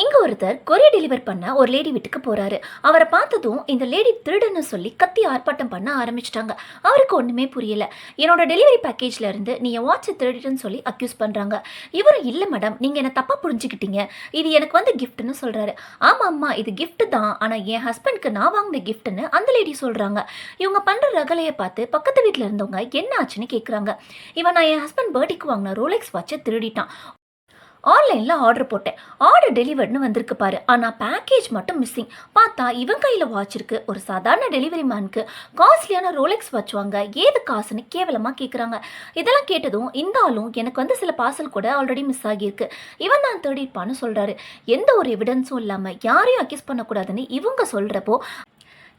இங்கே ஒருத்தர் courier deliver பண்ண ஒரு லேடி வீட்டுக்கு போகிறாரு அவரை பார்த்ததும் இந்த லேடி திருடன்னு சொல்லி கத்தி ஆர்ப்பாட்டம் பண்ண ஆரம்பிச்சிட்டாங்க. அவருக்கு ஒன்றுமே புரியல. என்னோட டெலிவரி பேக்கேஜில் இருந்து நீ என் வாட்சை திருடுன்னு சொல்லி அக்யூஸ் பண்ணுறாங்க இவரும் இல்லை மேடம் நீங்கள் என்னை தப்பாக புரிஞ்சுக்கிட்டீங்க? இது எனக்கு வந்து கிஃப்ட்னு சொல்கிறாரு ஆமாம் அம்மா இது கிஃப்ட் தான். ஆனால் என் ஹஸ்பண்ட்க்கு நான் வாங்கின கிஃப்ட்னு அந்த லேடி சொல்கிறாங்க இவங்க பண்ணுற ரகலையை பார்த்து பக்கத்து வீட்டில் இருந்தவங்க என்ன ஆச்சுன்னு கேட்குறாங்க இவன் நான் என் ஹஸ்பண்ட் பர்த்டேக்கு வாங்கின ரோலெக்ஸ் வாட்சை திருடிட்டான். ஆன்லைனில் ஆர்டர் போட்டேன். ஆர்டர் டெலிவர்னு வந்திருக்கு பாரு. ஆனால் பேக்கேஜ் மட்டும் மிஸ்ஸிங் பார்த்தா இவன் கையில் வாட்ச் இருக்கு. ஒரு சாதாரண டெலிவரி மேனுக்கு காஸ்ட்லியான ரோலெக்ஸ் வாட்ச் வாங்க. ஏது காசுன்னு கேவலமாக கேட்குறாங்க இதெல்லாம் கேட்டதும் இந்த ஆளும் எனக்கு வந்து சில பார்சல் கூட ஆல்ரெடி மிஸ் ஆகியிருக்கு. இவன் தான் தேடிப்பான்னு சொல்கிறாரு எந்த ஒரு எவிடன்ஸும் இல்லாமல் யாரையும் அக்யூஸ் பண்ணக்கூடாதுன்னு இவங்க சொல்கிறப்போ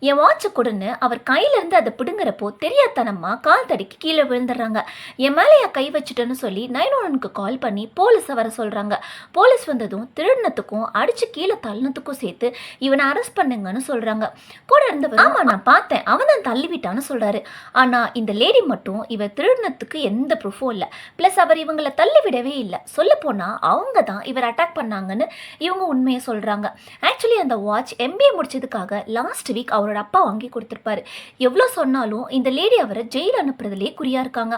என் வாட்சை கொடுன்னு அவர் கையிலேருந்து அதை பிடுங்குறப்போ தெரியாதனமாக கால் தடிக்கு கீழே விழுந்துடுறாங்க. என் மேலேயா கை வச்சுட்டேன்னு சொல்லி நைன் ஒன்னுக்கு கால் பண்ணி போலீஸை வர சொல்கிறாங்க போலீஸ் வந்ததும் திருடினத்துக்கும் அடித்து கீழே தள்ளினத்துக்கும் சேர்த்து இவனை அரெஸ்ட் பண்ணுங்கன்னு சொல்கிறாங்க கூட இருந்தவர் ஆமாம் நான் பார்த்தேன். அவன் தான் தள்ளிவிட்டான்னு சொல்கிறாரு ஆனால் இந்த லேடி மட்டும் இவர் திருடினத்துக்கு எந்த ப்ரூஃபும் இல்லை. ப்ளஸ் அவர் இவங்களை தள்ளிவிடவே இல்லை. சொல்லப்போனால் அவங்க தான் இவர் அட்டாக் பண்ணாங்கன்னு இவங்க உண்மையை சொல்கிறாங்க ஆக்சுவலி அந்த வாட்ச் எம்பிஏ முடிச்சதுக்காக லாஸ்ட் வீக் அவரோட அப்பா வாங்கி கொடுத்துருப்பாரு. எவ்வளோ சொன்னாலும் இந்த லேடி அவரை ஜெயில் அனுப்புறதுலேயே குறியா இருக்காங்க.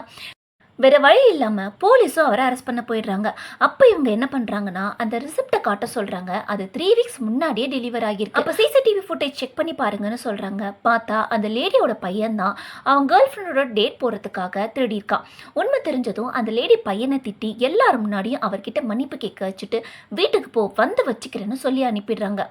வேற வழி இல்லாமல் போலீஸும் அவரை அரெஸ்ட் பண்ண போயிடுறாங்க. அப்போ இவங்க என்ன பண்ணுறாங்கன்னா அந்த ரிசிப்டை காட்ட சொல்கிறாங்க அது த்ரீ வீக்ஸ் முன்னாடியே டெலிவர் ஆகிருக்கு அப்போ சிசிடிவி ஃபுட்டேஜ் செக் பண்ணி பாருங்கன்னு சொல்கிறாங்க பார்த்தா அந்த லேடியோட பையன்தான் அவன் கேர்ள் ஃப்ரெண்டோட டேட் போகிறதுக்காக திருடியிருக்கான். உண்மை தெரிஞ்சதும் அந்த லேடி பையனை திட்டி எல்லாரும் முன்னாடியும் அவர்கிட்ட மன்னிப்பு கேட்க வச்சுட்டு வீட்டுக்கு போ வந்து வச்சுக்கிறேன்னு சொல்லி அனுப்பிடுறாங்க.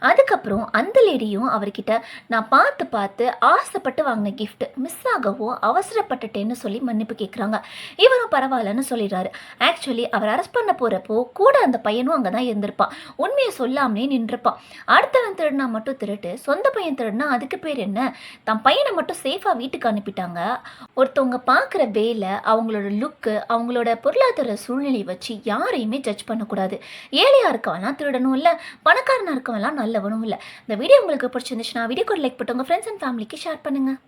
அதுக்கப்புறம் அந்த லேடியும் அவர்கிட்ட நான் பார்த்து பார்த்து ஆசைப்பட்டு வாங்கின கிஃப்ட் மிஸ் ஆகவும் அவசரப்பட்டுட்டேன்னு சொல்லி மன்னிப்பு கேட்குறாங்க இவரும் பரவாயில்லன்னு சொல்லிடுறாரு. ஆக்சுவலி அவர் அரெஸ்ட் பண்ண போகிறப்போ கூட அந்த பையனும் அங்கே தான் இருந்திருப்பான் உண்மையை சொல்லாமலே நின்றுப்பான் அடுத்தவன் திருடினா மட்டும் திருட்டு சொந்த பையன் திருடினா அதுக்கு பேர் என்ன? தன் பையனை மட்டும் சேஃபாக வீட்டுக்கு அனுப்பிட்டாங்க. ஒருத்தவங்க பார்க்குற வேலை அவங்களோட லுக்கு அவங்களோட பொருளாதார சூழ்நிலை வச்சு யாரையுமே ஜட்ஜ் பண்ணக்கூடாது. ஏழையாக இருக்கவெல்லாம் திருடணும் இல்லை பணக்காரனாக இருக்கவன்லாம் நல்லவனும் இல்லை இந்த வீடியோ உங்களுக்கு பிடிச்சிருந்துச்சுன்னா வீடியோக்கு ஒரு லைக் போட்டு உங்கள் ஃப்ரெண்ட்ஸ் அண்ட் ஃபேமிலிக்கு ஷேர் பண்ணுங்கள்